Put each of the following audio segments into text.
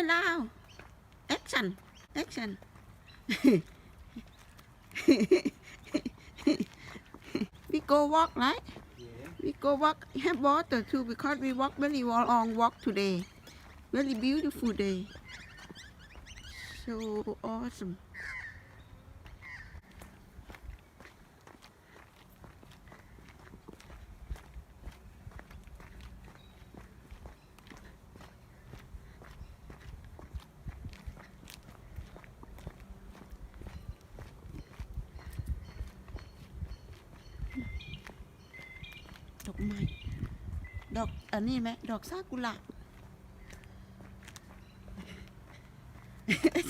and loud action action we go walk right Yeah. we go walk have water too because we walk very long walk today very beautiful day so awesome ไม้ดอกอันนี้ไหมดอกซากุระ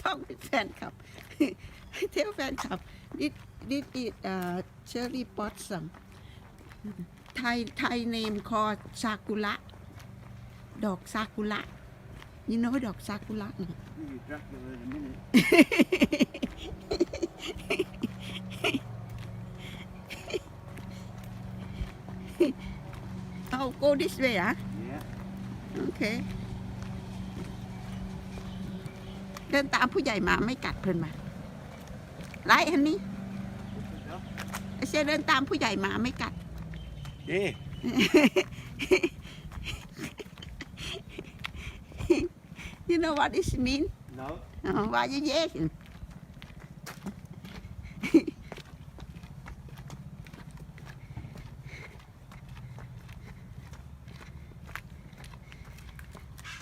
ต้องเป็นแฟนคลับเที่ยวแฟนคลับ this this is uh, cherry blossom ไทยไทย name called ซากุระดอกซากุระ you know ดอกซากุระเนี่ย You Dracula in a minute. oh go this way อะ Yeah. โอเคเดินตามผู้ใหญ่มาไม่กัดเพิ่นมาไล่อันนี้ไอ้เชเดินตามผู้ใหญ่มาไม่กัด Yeah. you know what this mean No. อ๋อว่า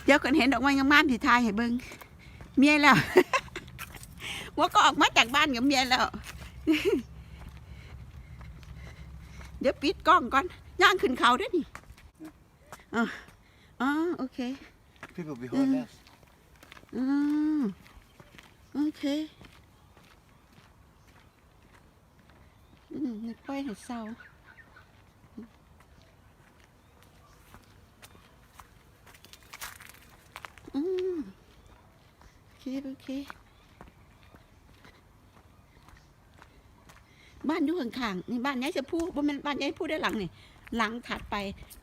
เย่ๆเดี๋ยวกันเห็นดอกไม้งามๆที่ทายให้เบิ่งเมียแล้วว่าก็ออกมาจากบ้านกับเมียแล้ว เดี๋ยวปิดกล้องก่อน ย่างขึ้นเขาด้วยนี่อ๋ออ๋อโอเค People behind Mm. us. อืมโอเคอืมนึกไปให้เศร้าอืม โอเคโอเค บ้านอยู่ข้างๆนี่บ้านยายจะพูดว่ามันบ้านยายพูดได้หลังนี่หลังถัดไป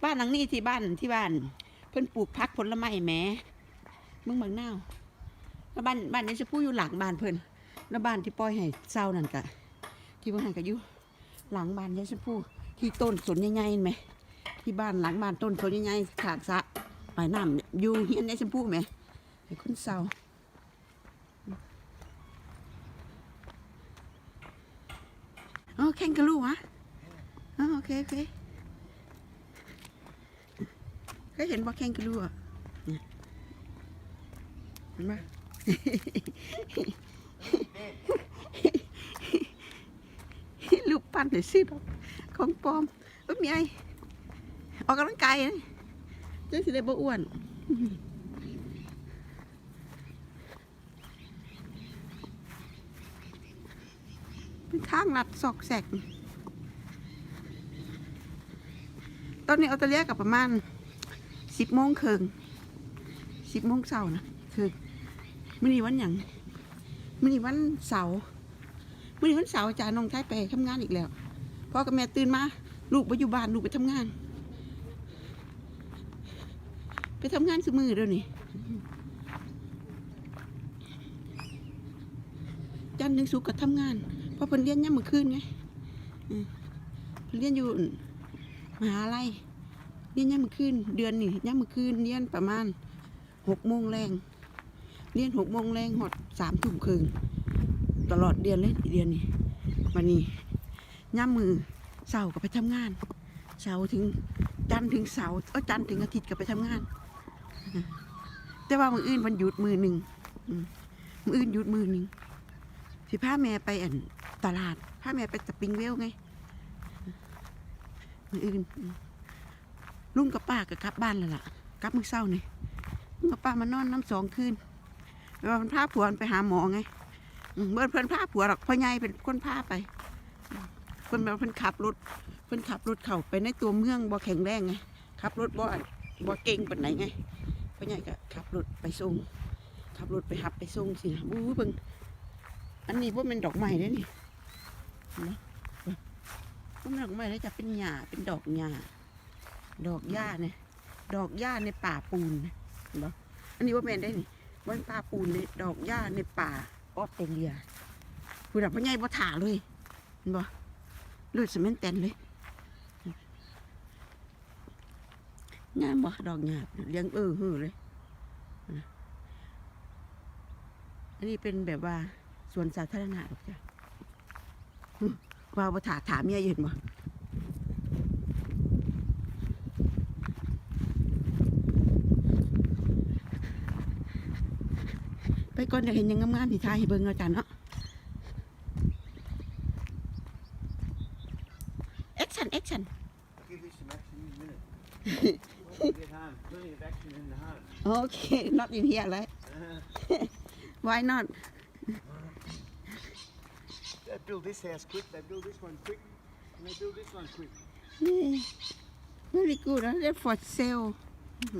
บ้านหลังนี้ที่บ้านที่บ้าน เพิ่นปลูกพักผลไม้แหมเมืองบางนาวแล้วบ้านบ้านนี้จะพูดอยู่หลังบ้านเพิ่นแล้วบ้านที่ปล่อยให้เศร้านั่นกะที่บ้านก็อยู่หลังบ้านยายชมพู่ที่ต้นสนใหญ่ๆเห็นไหมที่บ้านหลังบ้านต้นสนใหญ่ๆขางสระปน้ำเนี่ยอยู่เฮียนยายชมพู่ไหมไอ้คนเศร้า อ๋อแข่งกะลูวะอ๋อโอเคโอเคเคยเห็นบ่แข่งกะลูกอะเห็นไหมลูกปั้นหรือซื้อดอกของปลอมเอ้ยมีไอออกกำลังกายนะเจ้าสิได้บ่อ้วนเป็นทางลัดซอกแสกตอนนี้ออสเตรเลียกับประมาณสิบโมงครึ่งสิบโมงเช้านะคือมื่อนี้วันหยังมื่อนี้วันเสาร์มื่อนี้วันเสาร์อาจารย์น้องชายไปทำงานอีกแล้วพ่อกับแม่ตื่นมาลูกไปอยู่บ้านลูกไปทำงาน ไปทำงานสมือเดี๋ยวนี้จันทร์ถึงศุกร์ก็ทำงาน เพราะเพิ่นเรียนย่ำมื้อคืนไงเพิ่นเรียนอยู่มหาลัยเรียนย่ำมื้อคืนเดือนนี่ย่ำมื้อคืนเรียนประมาณหกโมงแรงเรียนหกโมงแรงหอดสามทุ่มครึ่งตลอดเดือนเลยเดือนนี้วันนี้ย่ามมือเสาร์ก็ไปทำงานเสาร์ถึงจันถึงเสาร์เออจันถึงอาทิตย์ก็ไปทำงาน แต่ว่ามืออื่นวันหยุดมือหนึ่งมมืออื่นหยุดมือหนึ่ง สิพาแม่ไปอันตลาดพาแม่ไปสปริงเวลไงมืออื่นลุงกับป้าก็กลับบ้านแล้วล่ะกลับมือเศร้านี่ลุงกับป้ามานอนน้ำสองคืนว่ามันพาผัวไปหาหมอไงเมื่อเพิ่อนพาผัวหรอกพ่อใหญ่เป็นคนพาไปอืมเพิ่นแบบเพิ่นขับรถเพิ่อนขับรถเข้าไปในตัวเมืองบ่แข็งแรงไงขับรถบ่บ่เก่งปานไหนไงพ่อใหญ่ก็ขับรถไปส่งขับรถไปหับไปส่งสินะบู๊เบิ่ง อันนี้บ่แม่นดอกไม้เด้นี่เห็นไหมบ่แม่นดอกไม้แล้วจะเป็นหญ้าเป็นดอกหญ้าดอกหญ้าเนี่ยดอกหญ้าในป่าปูนเห็นบ่อันนี้บ่แม่นได้นี่วันตาปูนในดอกหญ้าในป่าออสเตรเลียผู้ดับพ่อใหญ่บ่ถ่าเลยเห็นบ่เลือดสมันแตนเลยงามบ่ดอกหยาเลี้ยงเออฮือเลยอันนี้เป็นแบบว่า สวนสาธารณะหรอกจ้ะว่าบ่ถาถามเมียอยู่เห็นบ่ไปก่อนเดี๋ยวเห็นยังงามๆที่ทายให้เบิ่งเอาจ้ะเนาะแอคชั่นแอคชั่น Give you some action in a minute. Plenty of hand, plenty of action in the hand. โอเค not in here เลย why not they build this house quick, they build this one quick, and they build this one quick. นี่ very good นะ that for sale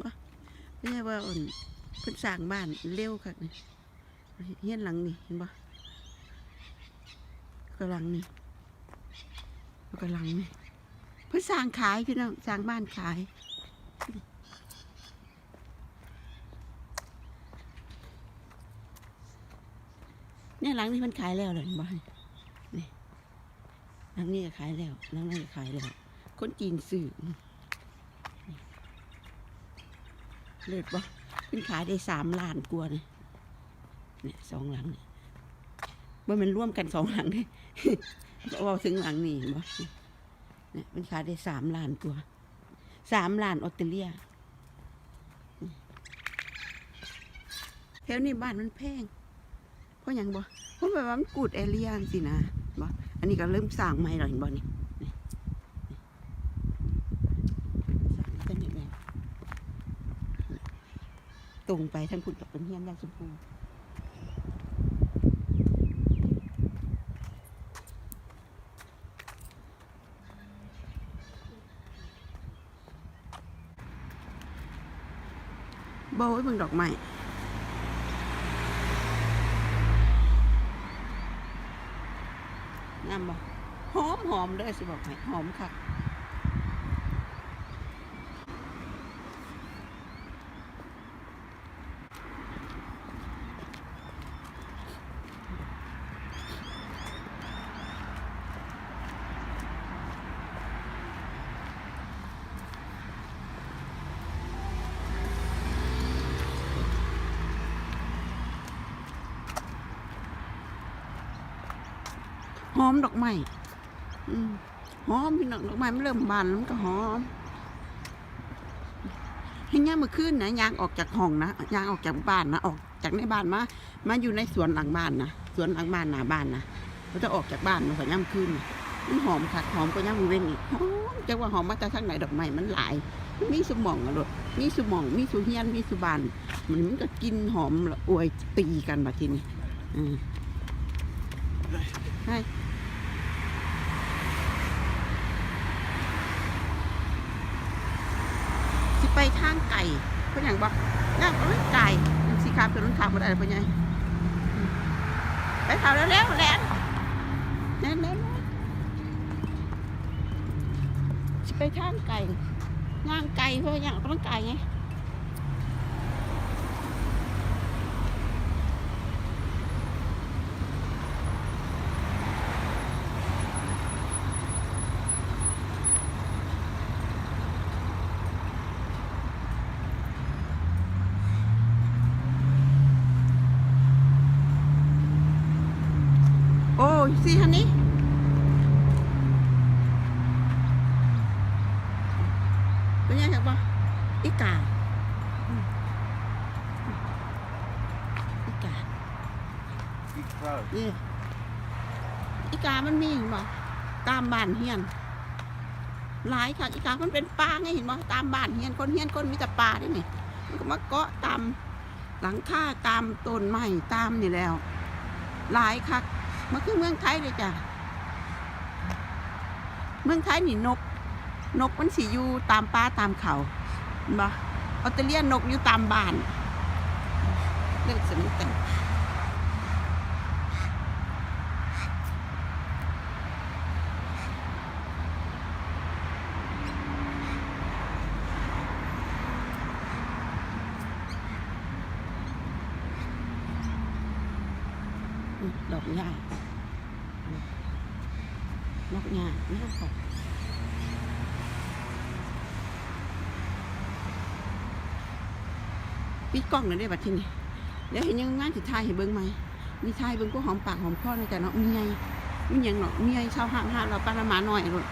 บ่ไม่ใช่ว่าอ่อนเพิ่นสร้างบ้านเร็วค่ะนี่เฮียนหลังนี่เห็นบ่กำลังนี่แล้วก็หลังนี่เพิ่นสร้างขายพี่น้องสร้างบ้านขายเนี่ยหลังนี้มันขายแล้วเลยบ่ นี่งนี้ก็ขายแล้วหลังนี้ก็ขายแล้วคนจีนซื้อเลิศบ่เป็นขายได้สามล้านกว่าเนี่ยเนี่ยสองหลังเนี่ยบ่แมันร่วมกันสองหลังเด้เพราะว่าถึงหลังนี่เห็นบ่เนี่ยเป็นขายได้สามล้านกว่าสามล้านออสเตรเลียแถวนี้บ้านมันแพงเพราะยังบ่เพราะแบบว่ามันกูดแอเรียสินะบ่อั นนี้ก็เริ่มสร้างใหม่แล้วเห็นบ่นี่นี่นี่สร้างเป็นแบบตรงไปทั้งคุณกับเป็นเฮียนยาชมพูโบไว้เบิ่งดอกไม้บ่ห อมหอมเด้อสิบอกให้หอมค่ะหอมดอกไม้ หอมพี่น้องดอกไม้มันเริ่มบานแล้วมันก็หอมให้ย่างมาขึ้นนะยางออกจากห้องนะยางออกจากบ้านนะออกจากในบ้านมามาอยู่ในสวนหลังบ้านนะสวนหลังบ้านหน้าบ้านนะเราจะออกจากบ้านมาพยายามขึ้นน่ะมันหอมค่ะหอมก็ย่างมือเว้นอีกหอมจะว่าหอมมาจากทางไหนดอกไม้มันหลายมันมีสมองอะลูกมีสมองมีสุเฮียนมีสุบานมันมันก็กินหอมละอวยตีกันมาทีนี้อืมให้ สิไปทางไก่เพื่อนอย่างบอกย่างไปไก่สีขาวเป็นรถขับบ่ได้เพื่อนไงไปขาวแล้วแล้วแลนแลนแลนสิไปทางไก่ย่างไก่เพื่อนอย่างต้องไก่ไง โอ้ยสิฮันนี่เป็นยังไงบ่อีกาอืมอีกา Big crow. นี่อีกามันมีเห็นบ่ตามบ้านเฮียนหลายค่ะอีกามันเป็นป่าไงเห็นบ่ตามบ้านเฮียนคนเฮียนคนมีแต่ป่าได้นี่มันก็มาเกาะตามหลังคาตามต้นไม้ตามนี่แล้ว หลายคัก มันคือเมืองไทยเลยจ้ะ เมืองไทยนี่นก นกมันสีอยู่ตามป่าตามเขาเห็นบ่ออสเตรเลียนกอยู่ตามบ้านเรื่องสนิทกันอื ดอกหญ้าดอกหญ้านี่ค่ะปิดกล้องเลยได้บัดทีนี้เดี๋ยวเห็นยังงานสิทายให้เบิ่งไหมมีทายเบิ่งก็หอมปากหอมคอในแต่เนาะมีไงมีหยังเนาะมีไงชาวห้างห้าเราปลาหมาหน่อยรถ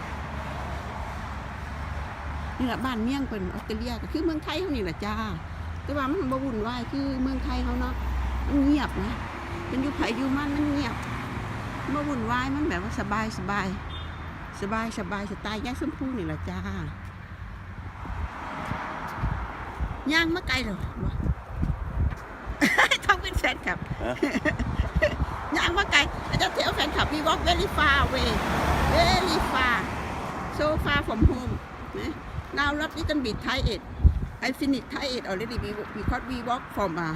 นี่แหละบ้านเมี่ยงเป็นออสเตรเลียก็คือเมืองไทยเขานี่แหละจ้า แต่ว่ามันบ่วุ่นวายคือเมืองไทยเขาเนาะมันเงียบนะ มันอยู่ไผอยู่มันมันเงียบมาวุ่นวายมันแบบว่าสบายสบายสบายสบายสไตล์ย่าส้มพูนี่แหละจ้าย่างมาไกลหรอท้องเป็นแฟนคลับย่างมาไกลอาจารย์เยวแฟนคลับวีวอล์กเวลิฟาเวเวลิฟาโซฟาผมโฮมนะนาวรับนี่กันบิดไทเอ็ดไอฟินิกไทเอ็ดออเรดี้วีคอร์ดวีวอล์กฟอร์มมา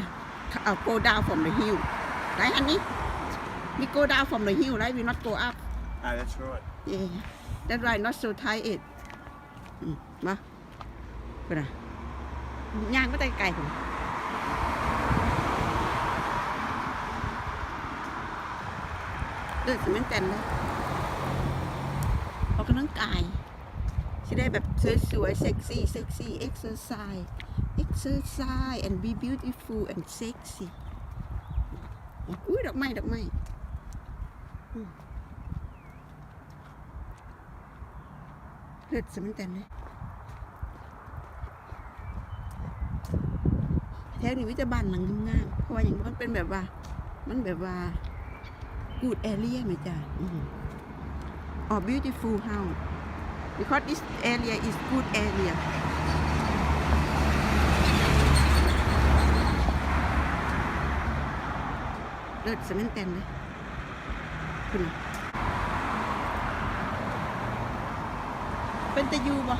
อาโกดาวฟอร์มเดอะฮิล right honey we go down from the hill right we not go up Ah, that's right. yeah that's why not so tired อืมมาไปนะย่างก็ไกลๆผมเลือดสมันแตนเลยออกกำลังกายจะได้แบบสวยๆเซ็กซี่เซ็กซี่ exercise exercise and be beautiful and sexy อุ้ยดอกไม้ดอกไม้เลือดสมันแตนเลยแถวนี้วิจารบ้านหลังงามๆเพราะว่าอย่างมันเป็นแบบว่า มันแบบว่า good area ไหมจ๊ะอ๋อ beautiful house because this area is good area เลิศสมันเต็มเลยคุณเป็นตะยูบ่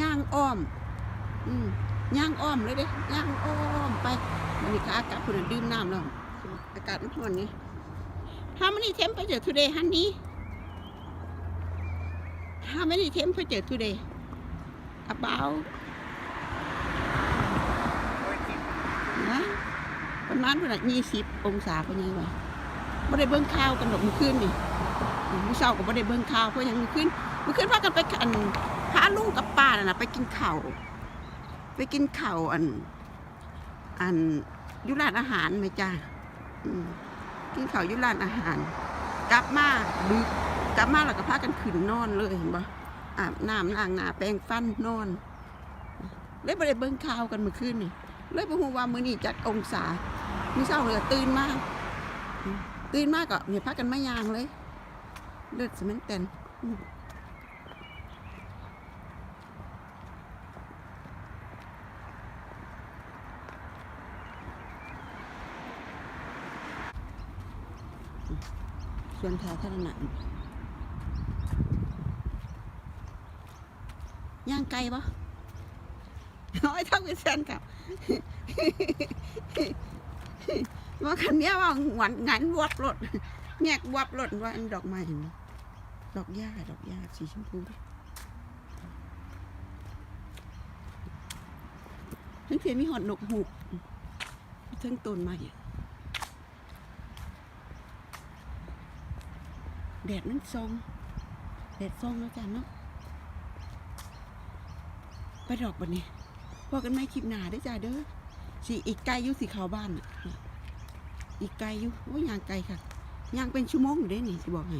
ย่างอ้อม อืมย่างอ้อมเลยเด้ย่างอ้อมไปมันนี่ค่ะอากาศคุณดื่มน้ำแล้วอากาศมันร้อนนี่ How many temperature today honey How many temperature today about นะประมาณเท่าไหร่ยี่สิบองศาเป็นยังไงไม่ได้เบิ้งข้าวกันดอกมือขึ้นนี่มื้อเช้าก็ไม่ได้เบิ้งข้าวเพราะยังมือขึ้นมือขึ้นพากันไปอันพาลุงกับป้าน่ะนะไปกินข้าวไปกินข้าวอัน อันยุร้านอาหารไหมจ้ากินข้าวยุร้านอาหาร กลับมาดึกกลับมาแล้วก็พากันขึ้นนอนเลยเห็นปะอาบน้ำล้างหน้าแปรงฟันนอนเลยไม่ได้เบิ้งข้าวกันมื่อคืนนี่ เลยบ่ฮู้ว่ามื้อนี้จัดองศามื้อเช้าเลยก็ตื่นมาอืมตื่นมาก็เนี่ยพักกันมายางเลย เลือดสมันเต็นส่วนสาธารณะย่างไกลปะโอ้ยเท่ากับฉันกับ ว่าคันเนี้ยว่าหวันงันวับรถแงกวับรถว่าอันดอกไม้เห็นไหมดอกหญ้าดอกหญ้าสีชมพูทั้งเทียนมีหอดนกหูกทั้งต้นไม้แดดมันซองแดดซองแล้วจ้ะเนาะไปดอกบันนี้ พอกันไม่คลิปหนาได้จ้าเด้อสีอีกไกลอยู่สีขาวบ้านอีกไกลอยู่โอ้ยยางไกลค่ะยางเป็นชั่วโมงอยู่ได้นี่สิบอกให้